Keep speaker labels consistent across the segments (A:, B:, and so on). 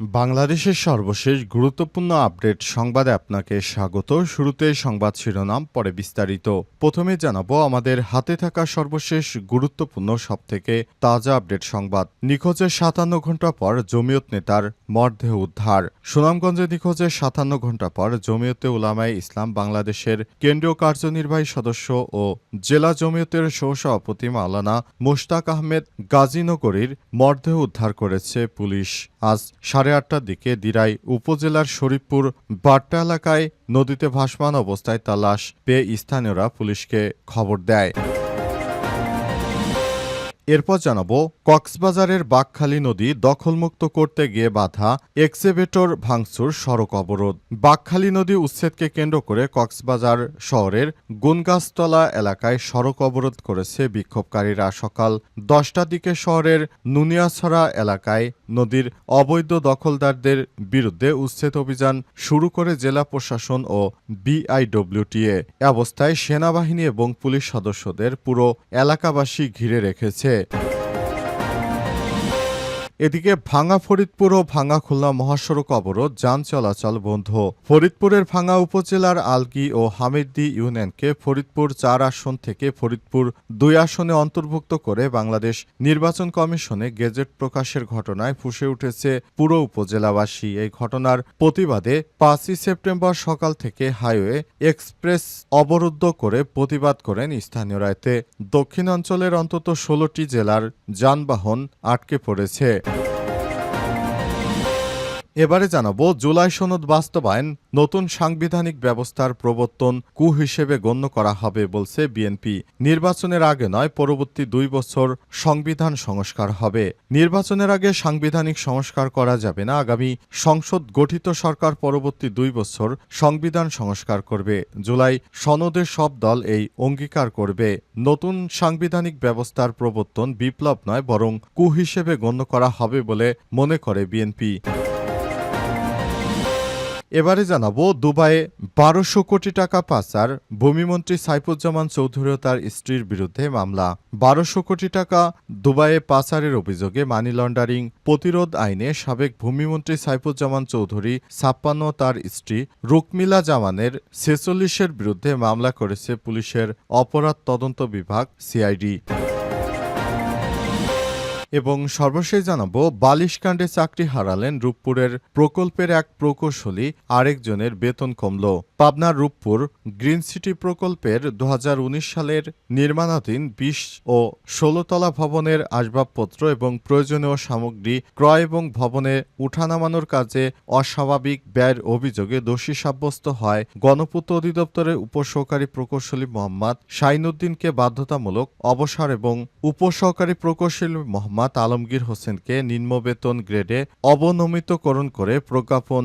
A: বাংলাদেশের সর্বশেষ গুরুত্বপূর্ণ আপডেট সংবাদে আপনাকে স্বাগত। শুরুতে সংবাদ শিরোনাম, পরে বিস্তারিত। প্রথমে জানাব, আমাদের হাতে থাকা সর্বশেষ গুরুত্বপূর্ণ সবথেকে তাজা আপডেট সংবাদ। নিখোঁজের সাতান্ন ঘণ্টা পর জমিয়ত নেতার মরদেহ উদ্ধার। সুনামগঞ্জে নিখোঁজের সাতান্ন ঘণ্টা পর জমিয়তে উলামায়ে ইসলাম বাংলাদেশের কেন্দ্রীয় কার্যনির্বাহী সদস্য ও জেলা জমিয়তের সহসভাপতি মাওলানা মুশতাক আহমেদ গাজীনগরীর মরদেহ উদ্ধার করেছে পুলিশ। আজ সাড়ে আটটার দিকে দিরাই উপজেলার শরীফপুর বাট্টা এলাকায় নদীতে ভাসমান অবস্থায় তার লাশ পেয়ে স্থানীয়রা পুলিশকে খবর দেয়। এরপর জানাব, কক্সবাজারের বাকখালী নদী দখলমুক্ত করতে গিয়ে বাধা এক্সেভেটর ভাঙচুর, সড়ক অবরোধ। বাকখালী নদী উচ্ছেদকে কেন্দ্র করে কক্সবাজার শহরের গুনগাছতলা এলাকায় সড়ক অবরোধ করেছে বিক্ষোভকারীরা। সকাল দশটার দিকে শহরের নুনিয়াছড়া এলাকায় নদীর অবৈধ দখলদারদের বিরুদ্ধে উচ্ছেদ অভিযান শুরু করে জেলা প্রশাসন ও বিআইডব্লিউটিএ। অবস্থায় সেনাবাহিনী এবং পুলিশ সদস্যদের পুরো এলাকাবাসী ঘিরে রেখেছে। এদিকে ভাঙা ফরিদপুর ও ভাঙা খুলনা মহাসড়ক অবরোধ, যান চলাচল বন্ধ। ফরিদপুরের ভাঙা উপজেলার আলগি ও হামিদ্দি ইউনিয়নকে ফরিদপুর চার আসন থেকে ফরিদপুর দুই আসনে অন্তর্ভুক্ত করে বাংলাদেশ নির্বাচন কমিশনে গেজেট প্রকাশের ঘটনায় ফুসে উঠেছে পুরো উপজেলাবাসী। এই ঘটনার প্রতিবাদে পাঁচই সেপ্টেম্বর সকাল থেকে হাইওয়ে এক্সপ্রেস অবরুদ্ধ করে প্রতিবাদ করেন স্থানীয়রা। এতে দক্ষিণাঞ্চলের অন্তত ষোলোটি জেলার যানবাহন আটকে পড়েছে। এবারে জানাব, জুলাই সনদ বাস্তবায়ন, নতুন সাংবিধানিক ব্যবস্থার প্রবর্তন কু হিসেবে গণ্য করা হবে বলছে বিএনপি। নির্বাচনের আগে নয়, পরবর্তী দুই বছর সংবিধান সংস্কার হবে। নির্বাচনের আগে সাংবিধানিক সংস্কার করা যাবে না। আগামী সংসদ গঠিত সরকার পরবর্তী দুই বছর সংবিধান সংস্কার করবে। জুলাই সনদের সব দল এই অঙ্গীকার করবে। নতুন সাংবিধানিক ব্যবস্থার প্রবর্তন বিপ্লব নয়, বরং কু হিসেবে গণ্য করা হবে বলে মনে করে বিএনপি। এবারে জানাব, দুবাইয়ে বারোশো কোটি টাকা পাচার, ভূমিমন্ত্রী সাইফুজ্জামান চৌধুরী ও তার স্ত্রীর বিরুদ্ধে মামলা। বারোশো কোটি টাকা দুবাইয়ে পাচারের অভিযোগে মানি লন্ডারিং প্রতিরোধ আইনে সাবেক ভূমিমন্ত্রী সাইফুজ্জামান চৌধুরী ছাপ্পান্ন তার স্ত্রী রুকমিলা জামানের ছেচল্লিশের বিরুদ্ধে মামলা করেছে পুলিশের অপরাধ তদন্ত বিভাগ সিআইডি। এবং সর্বশেষ জানাব বালিশকাণ্ডে চাকরি হারালেন রূপপুরের প্রকল্পের এক প্রকৌশলী আরেকজনের বেতন কমল। পাবনার রূপপুর গ্রিন সিটি প্রকল্পের দু হাজার উনিশ সালের নির্মাণাধীন বিশ ও ষোলোতলা ভবনের আসবাবপত্র এবং প্রয়োজনীয় সামগ্রী ক্রয় এবং ভবনে উঠানামানোর কাজে অস্বাভাবিক ব্যয়ের অভিযোগে দোষী সাব্যস্ত হয় গণপূর্ত অধিদপ্তরের উপসহকারী প্রকৌশলী মোহাম্মদ শাইনুদ্দিনকে বাধ্যতামূলক অবসর এবং উপসহকারী প্রকৌশলী মোহাম্মদ আলমগীর হোসেনকে নিম্ন বেতন গ্রেডে অবনমিতকরণ করে প্রজ্ঞাপন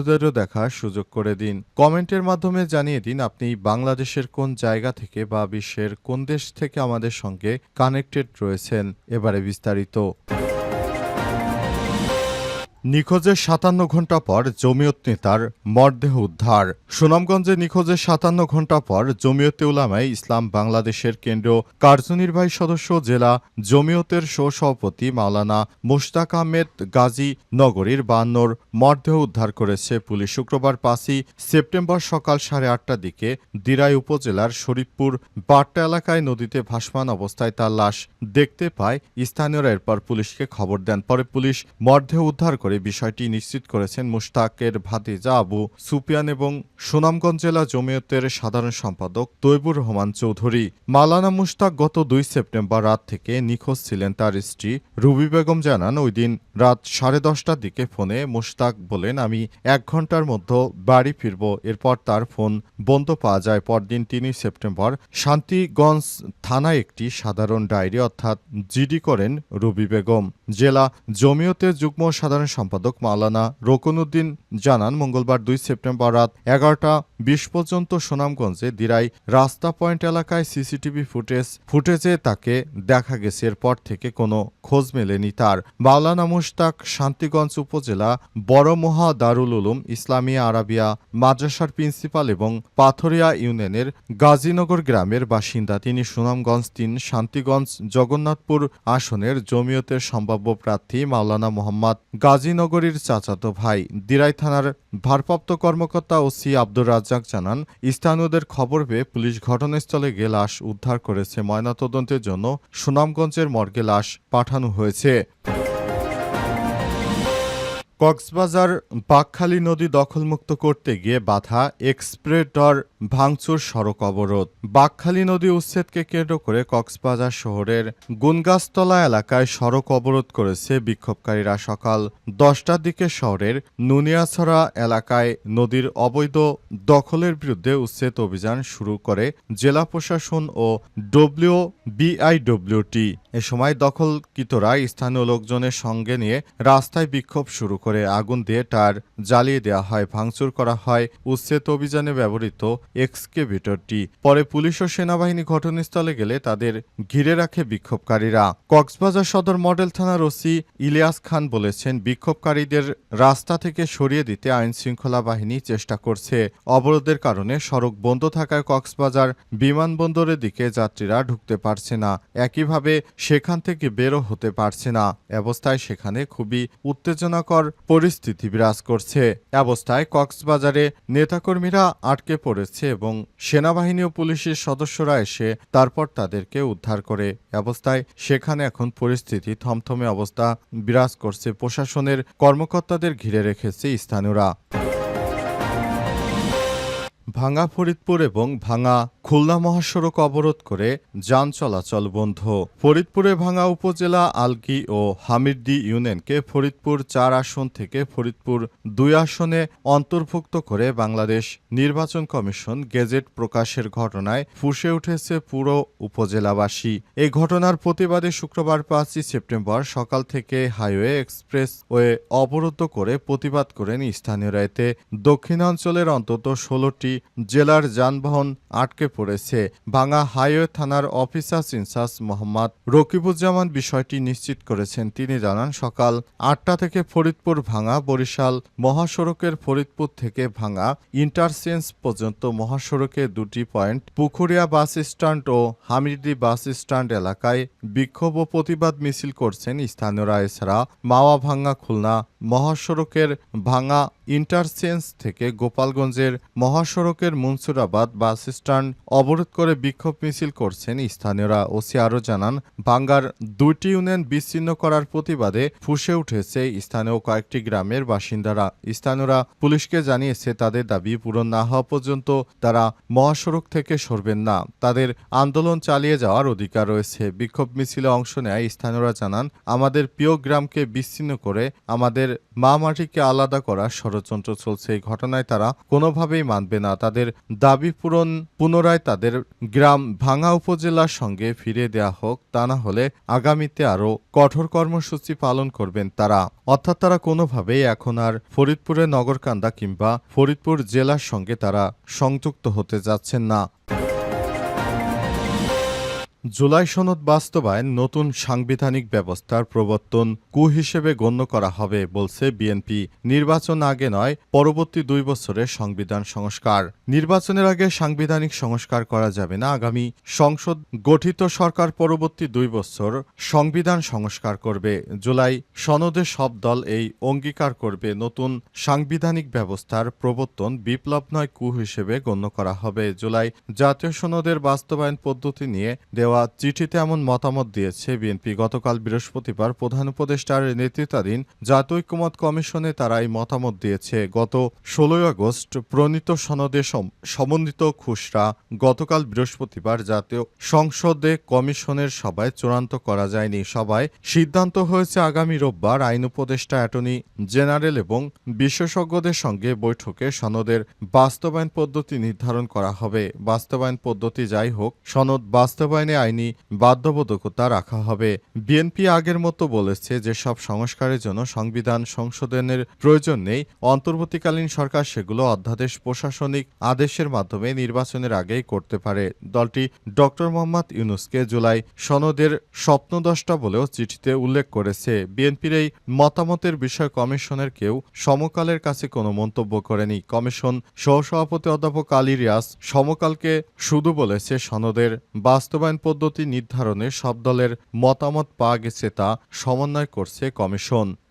A: বন্ধুদেরও দেখার সুযোগ করে দিন। কমেন্টের মাধ্যমে জানিয়ে দিন, আপনি বাংলাদেশের কোন জায়গা থেকে বা বিশ্বের কোন দেশ থেকে আমাদের সঙ্গে কানেক্টেড রয়েছেন। এবারে বিস্তারিত। নিখোঁজের সাতান্ন ঘণ্টা পর জমিয়ত নেতার মরদেহ উদ্ধার। সুনামগঞ্জে নিখোঁজের সাতান্ন ঘণ্টা পর জমিয়তে উলামায় ইসলাম বাংলাদেশের কেন্দ্রীয় কার্যনির্বাহী সদস্য জেলা জমিয়তের সহসভাপতি মাওলানা মুশতাক আহমেদ গাজী নগরীর বান্নর মরদেহ উদ্ধার করেছে পুলিশ। শুক্রবার পাঁচই সেপ্টেম্বর সকাল সাড়ে আটটার দিকে দিরাই উপজেলার শরীফপুর বাট্টা এলাকায় নদীতে ভাসমান অবস্থায় তার লাশ দেখতে পায় স্থানীয়রা। এরপর পুলিশকে খবর দেন। পরে পুলিশ মরদেহ উদ্ধার করে করে বিষয়টি নিশ্চিত করেছেন মুশতাকের ভাতিজা আবু সুপিয়ান এবং সুনামগঞ্জ জেলা জমিয়তের সাধারণ সম্পাদক তৈবুর রহমান চৌধুরী। মালানা মুশতাক গত দুই সেপ্টেম্বর রাত থেকে নিখোঁজ ছিলেন তার স্ত্রী রুবি বেগম জানান, ওই দিন রাত সাড়ে দশটার দিকে ফোনে মুশতাক বলেন, আমি এক ঘণ্টার মধ্যে বাড়ি ফিরব, এরপর তার ফোন বন্ধ পাওয়া যায়। পরদিন তিনই সেপ্টেম্বর শান্তিগঞ্জ থানায় একটি সাধারণ ডায়েরি অর্থাৎ জিডি করেন রুবি বেগম। জেলা জমিয়তের যুগ্ম সাধারণ সম্পাদক মাওলানা রকনউদ্দিন জানান, মঙ্গলবার দুই সেপ্টেম্বর রাত এগারোটা বিশ পর্যন্ত সুনামগঞ্জে দিরাই রাস্তা পয়েন্ট এলাকায় সিসিটিভি ফুটেজ, ফুটেজে তাকে দেখা গেছে। এরপর থেকে কোনো খোঁজ মেলেনি তার। মাওলানা মুশতাক শান্তিগঞ্জ উপজেলা বড়মোহা দারুল উলুম, ইসলামিয়া আরাবিয়া মাদ্রাসার প্রিন্সিপাল এবং পাথরিয়া ইউনিয়নের গাজীনগর গ্রামের বাসিন্দা। তিনি সুনামগঞ্জ তিন, শান্তিগঞ্জ জগন্নাথপুর আসনের জমিয়তের সম্ভাব্য প্রার্থী মাওলানা মোহাম্মদ গাজীনগরীর চাচাতো ভাই দিরাই থানার ভারপ্রাপ্ত কর্মকর্তা ওসি আব্দুর রাজ্জাক জানান, স্থানীয়দের খবর পেয়ে পুলিশ ঘটনাস্থলে গিয়ে লাশ উদ্ধার করেছে ময়নাতদন্তের জন্য সুনামগঞ্জের মর্গে লাশ পাঠানো হয়েছে। কক্সবাজার বাকখালী নদী দখলমুক্ত করতে গিয়ে বাধা এক্সপ্রেটর ভাঙচুর সড়ক অবরোধ। বাকখালী নদী উচ্ছেদকে কেন্দ্র করে কক্সবাজার শহরের গুনগাছতলা এলাকায় সড়ক অবরোধ করেছে বিক্ষোভকারীরা। সকাল দশটার দিকে শহরের নুনিয়াছড়া এলাকায় নদীর অবৈধ দখলের বিরুদ্ধে উচ্ছেদ অভিযান শুরু করে জেলা প্রশাসন ও ডব্লিউ বিআইডব্লিউটি এ সময় দখলকৃতরা স্থানীয় লোকজনের সঙ্গে নিয়ে রাস্তায় বিক্ষোভ শুরু করে। আগুন দিয়ে টার জ্বালিয়ে দেওয়া হয়, ভাঙচুর করা হয়। উচ্ছেদ অভিযানে ব্যবহৃত এক্সকেভেটরটি। পরে পুলিশ ও সেনাবাহিনী ঘটনাস্থলে গেলে তাদের ঘিরে রাখে বিক্ষোভকারীরা। কক্সবাজার সদর মডেল থানার ওসি ইলিয়াস খান বলেছেন, বিক্ষোভকারীদের রাস্তা থেকে সরিয়ে দিতে আইন শৃঙ্খলা বাহিনী চেষ্টা করছে। অবরোধের কারণে সড়ক বন্ধ থাকায় কক্সবাজার বিমানবন্দরের দিকে যাত্রীরা ঢুকতে পারছে না। একইভাবে সেখান থেকে বেরো হতে পারছে না। অবস্থায় সেখানে খুবই উত্তেজনাকর পরিস্থিতি বিরাজ করছে। অবস্থায় কক্সবাজারে নেতাকর্মীরা আটকে পড়েছে এবং সেনাবাহিনী ও পুলিশের সদস্যরা এসে তারপর তাদেরকে উদ্ধার করে। অবস্থায় সেখানে এখন পরিস্থিতি থমথমে অবস্থা বিরাজ করছে। প্রশাসনের কর্মকর্তাদের ঘিরে রেখেছে স্থানীয়রা। ভাঙা ফরিদপুর এবং ভাঙা খুলনা মহাসড়ক অবরোধ করে যান চলাচল বন্ধ। ফরিদপুরে ভাঙা উপজেলা আলগি ও হামিরদি ইউনিয়নকে ফরিদপুর চার আসন থেকে ফরিদপুর দুই আসনে অন্তর্ভুক্ত করে বাংলাদেশ নির্বাচন কমিশন গেজেট প্রকাশের ঘটনায় ফুসে উঠেছে পুরো উপজেলাবাসী। এই ঘটনার প্রতিবাদে শুক্রবার পাঁচই সেপ্টেম্বর সকাল থেকে হাইওয়ে এক্সপ্রেস ওয়ে অবরুদ্ধ করে প্রতিবাদ করেন স্থানীয়রা। এতে দক্ষিণাঞ্চলের অন্তত ষোলোটি জেলার যানবাহন আটকে পড়েছে। ভাঙা হাইওয়ে থানার অফিসার ইনচার্জ মোহাম্মদ রকিবুজ্জামান বিষয়টি নিশ্চিত করেছেন। তিনি জানান, সকাল আটটা থেকে ফরিদপুর ভাঙা, বরিশাল মহাসড়কের ফরিদপুর থেকে ভাঙা ইন্টারচেঞ্জ পর্যন্ত মহাসড়কে দুটি পয়েন্ট পুকুরিয়া বাস স্ট্যান্ড ও হামিদি বাস স্ট্যান্ড এলাকায় বিক্ষোভ ও প্রতিবাদ মিছিল করছেন স্থানীয়রা। এছাড়া মাওয়া ভাঙ্গা খুলনা মহাসড়কের ভাঙা ইন্টারচেঞ্জ থেকে গোপালগঞ্জের মহাসড়কের মনসুরাবাদ বাস স্ট্যান্ড অবরোধ করে বিক্ষোভ মিছিল করছেন স্থানীয়রা। ওসি আরও জানান, বাঙ্গার দুইটি ইউনিয়ন বিচ্ছিন্ন করার প্রতিবাদে ফুসে উঠেছে স্থানীয় কয়েকটি গ্রামের বাসিন্দারা। স্থানীয়রা পুলিশকে জানিয়েছে, তাদের দাবি পূরণ না হওয়া পর্যন্ত তারা মহাসড়ক থেকে সরবেন না। তাদের আন্দোলন চালিয়ে যাওয়ার অধিকার রয়েছে। বিক্ষোভ মিছিলে অংশ নেয় স্থানীয়রা জানান, আমাদের প্রিয় গ্রামকে বিচ্ছিন্ন করে আমাদের মা মাটিকে আলাদা করার ষড়যন্ত্র চলছে। এই ঘটনায় তারা কোনোভাবেই মানবে না। তাদের দাবি পূরণ পুনরায় তাদের গ্রাম ভাঙা উপজেলার সঙ্গে ফিরে দেয়া হোক, তা না হলে আগামীতে আরও কঠোর কর্মসূচি পালন করবেন তারা। অর্থাৎ তারা কোনোভাবেই এখন আর ফরিদপুরের নগরকান্দা কিংবা ফরিদপুর জেলার সঙ্গে তারা সংযুক্ত হতে যাচ্ছেন না। জুলাই সনদ বাস্তবায়ন নতুন সাংবিধানিক ব্যবস্থার প্রবর্তন কু হিসেবে গণ্য করা হবে বলছে বিএনপি। নির্বাচন আগে নয়, পরবর্তী দুই বছরের সংবিধান সংস্কার। নির্বাচনের আগে সাংবিধানিক সংস্কার করা যাবে না আগামী সংসদ। গঠিত সরকার পরবর্তী দুই বছর সংবিধান সংস্কার করবে। জুলাই সনদে সব দল এই অঙ্গীকার করবে। নতুন সাংবিধানিক ব্যবস্থার প্রবর্তন বিপ্লব নয়, কু হিসেবে গণ্য করা হবে। জুলাই জাতীয় সনদের বাস্তবায়ন পদ্ধতি নিয়ে দেওয়া দেওয়া চিঠিতে এমন মতামত দিয়েছে বিএনপি। গতকাল বৃহস্পতিবার প্রধান উপদেষ্টার নেতৃত্বাধীন জাতীয় ঐক্যমত কমিশনে তারা এই মতামত দিয়েছে। গত ষোলোই আগস্ট প্রণীত সনদে সমন্বিত খুসরা গতকাল বৃহস্পতিবার জাতীয় সংসদে কমিশনের সভায় চূড়ান্ত করা যায়নি। সভায় সিদ্ধান্ত হয়েছে আগামী রোববার আইন উপদেষ্টা, অ্যাটর্নি জেনারেল এবং বিশেষজ্ঞদের সঙ্গে বৈঠকে সনদের বাস্তবায়ন পদ্ধতি নির্ধারণ করা হবে। বাস্তবায়ন পদ্ধতি যাই হোক, সনদ বাস্তবায়নে আইনি বাধ্যবাধকতা রাখা হবে। বিএনপি আগের মতো বলেছে যে সব সংস্কারের জন্য সংবিধান সংশোধনের প্রয়োজন নেই। অন্তর্বর্তীকালীন সরকার সেগুলো অধ্যাদেশ, প্রশাসনিক আদেশের মাধ্যমে নির্বাচনের আগেই করতে পারে। দলটি ডক্টর মোহাম্মদ ইউনুসকে জুলাই সনদের স্বপ্নদষ্টা বলেও চিঠিতে উল্লেখ করেছে। বিএনপির এই মতামতের বিষয়ে কমিশনের কেউ সমকালের কাছে কোনো মন্তব্য করেনি। কমিশন সহসভাপতি অধ্যাপক আলী রিয়াস সমকালকে শুধু বলেছে সনদের বাস্তবায়ন পদ্ধতি নির্ধারণে সব দলের মতামত পাওয়া গেছে তা সমন্বয় করছে কমিশন।